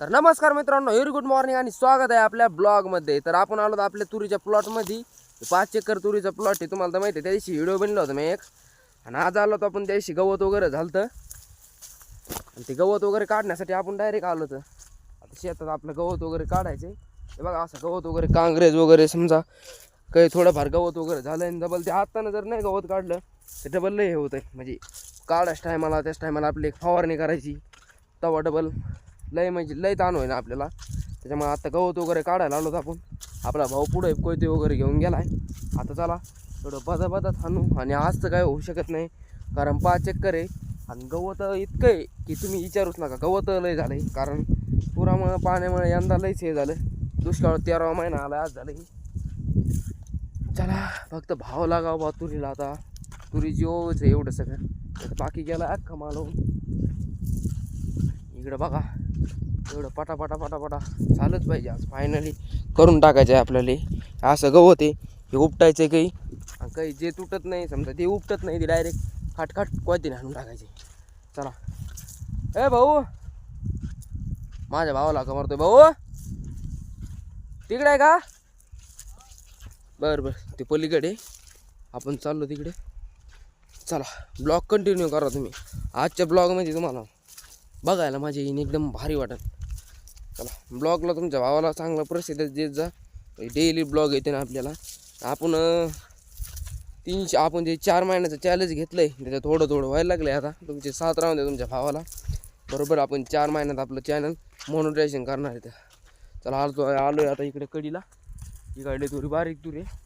तर नमस्कार मित्रांनो व्हेरी गुड मॉर्निंग आणि स्वागत आहे आपल्या ब्लॉगमध्ये तर आपण आलो आपल्या तुरीच्या प्लॉटमध्ये पाच एकर तुरीचा प्लॉट आहे तुम्हाला तर माहिती आहे त्या दिवशी व्हिडिओ बनला होता मी एक. आणि आज आलो तर आपण त्या दिवशी गवत वगैरे झालं आणि ते गवत वगैरे काढण्यासाठी आपण डायरेक्ट आलो होतं. आता शेतात आपलं गवत वगैरे काढायचे हे बघा असं गवत वगैरे काँग्रेस वगैरे समजा काही थोडंफार गवत वगैरे झालं आणि डबल ते हातानं जर नाही गवत काढलं ते डबल लय हे होतं आहे म्हणजे काढाच टायमाला त्याच टायमाला आपली एक फवारणी करायची. तवा डबल लय म्हणजे लय ताण होईना आपल्याला. त्याच्यामुळे आता गवत वगैरे काढायला आलो आपण. आपला भाऊ पुढे कोयते वगैरे घेऊन गेला आहे आता चला थोडं बदा बदा थांबू आणि आज तर काय होऊ शकत नाही. कारण पाच एकर आहे आणि गवत इतकं आहे की तुम्ही विचारूच नका. गवत लय झालं आहे कारण पुरामुळं पाण्यामुळे यंदा लयच हे झालं. दुष्काळ तेरावा महिना आला आज झालं चला फक्त भाव लागाव बा तुरीला आता. तुरीची ओच आहे एवढं सगळं. बाकी गेला अख्खा मालवून इकडं बघा. एवढं पटापटा पटापटा झालंच पाहिजे आज. फायनली करून टाकायचं आहे आपल्याला. असं गवत आहे हे उपटायचं आहे काही. आणि काही जे तुटत नाही समजा ते उपटत नाही ते डायरेक्ट खाटखाट कोयतीने आणून टाकायचे. चला. ए भाऊ! माझ्या भावाला का मारतोय भाऊ. तिकडे आहे का? बरं बरं. ते पलीकडे आपण चाललो तिकडे. चला. ब्लॉग कंटिन्यू करा तुम्ही. आजच्या ब्लॉगमध्ये तुम्हाला बघायला माझी एकदम भारी वाटत. चला ब्लॉगला तुमच्या भावाला चांगला प्रसिद्ध देत जा डेली ब्लॉग येते ना आपल्याला आपण तीनशे आपण जे चार महिन्याचं चॅलेंज घेतलं आहे त्याचं थोडं थोडं व्हायला लागलं आहे आता तुमचे सात राहून द्या तुमच्या भावाला. बरोबर आपण चार महिन्यात आपलं चॅनल मोनोटायझेशन करणार आहे. चला आलो आलो आहे आता इकडे कडीला. इकडली तुरी बारीक तुरी आहे.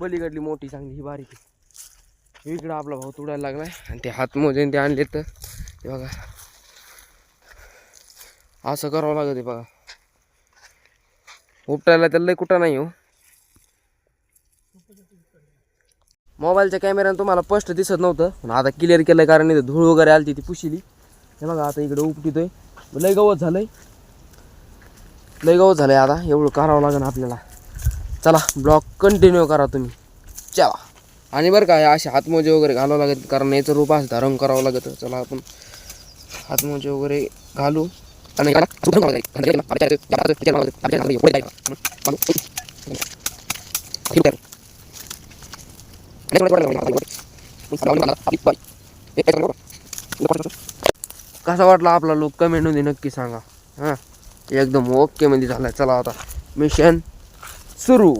पलीकडली मोठी चांगली ही बारीक आहे. इकडं आपला भाऊ तुडायला लागलाय आणि ते हात मोजेन ते आणले तर बघा. असं करावं लागत आहे बघा. उपटायला तर लई कुठं नाही हो. मोबाईलच्या कॅमेऱ्यानं तुम्हाला स्पष्ट दिसत नव्हतं पण आता क्लिअर केलं कारण इथं धूळ वगैरे आली ती पुशिली. हे बघा आता इकडे उपटितोय. लय गवत झालंय. लय गवत झालंय आता एवढं करावं लागेल आपल्याला. चला ब्लॉग कंटिन्यू करा तुम्ही. चला. आणि बरं का असे हातमोजे वगैरे घालावं लागत कारण याचं रूप असं धारण करावं लागतं. चला आपण हातमोजे वगैरे घालू. ಅಣ್ಣ ಇವಾಗ ಸುಮ್ಮನೆ ಮಾಡೋದು ಅಂದ್ರೆ ಏನು ಅಭ್ಯಾಸ ಇರುತ್ತೆ ಯಾವ ಅಭ್ಯಾಸ ಮಾಡೋದು ಅಭ್ಯಾಸ ಮಾಡೋದು ಓಡಿದ ಇವಾಗ ಮಾಡು ಇರುತ್ತೆ ನೆಕ್ಸ್ಟ್ ಮಾಡೋದು ಮಾಡೋದು ಓಡಿ कसा वाटला आपला लोक कमेंटमध्ये नक्की सांगा हाँ एकदम ओके मध्ये झाला चला आता मिशन सुरू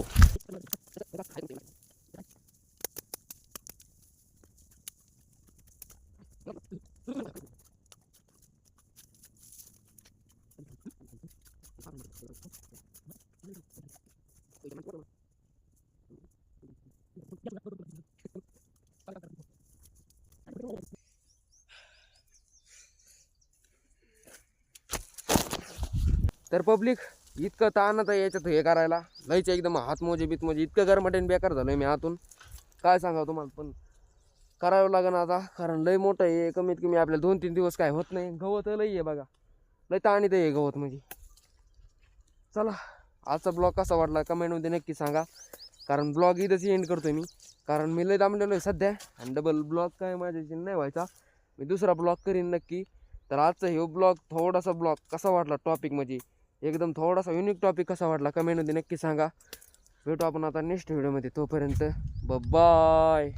तर पब्लिक इतकं ताण आता याच्यात हे करायला. लयच एकदम हातमोजे बितमोजे इतकं गरमटेन बेकार झालं मी आतून. काय सांगा तुम्हाला पण करावं लागेल आता कारण लय मोठं आहे कमीत कमी आपल्याला दोन तीन दिवस काय होत नाही. गवत लई आहे बघा. लय ताणीत आहे गवत म्हणजे. चला. आजचा ब्लॉग कसा वाटला कमेंटमध्ये नक्की सांगा. कारण ब्लॉग इथंच एंड करतो मी. कारण मी लय दामलेलो आहे सध्या. आणि डबल ब्लॉग काय माझ्याशी नाही व्हायचा. मी दुसरा ब्लॉग करीन नक्की. तर आजचा हे ब्लॉग थोडासा ब्लॉग कसा वाटला टॉपिक म्हणजे एकदम थोडासा युनिक टॉपिक कसा वाटला कमेंटमध्ये नक्की सांगा. भेटू आपण आता नेक्स्ट व्हिडिओमध्ये तोपर्यंत बाय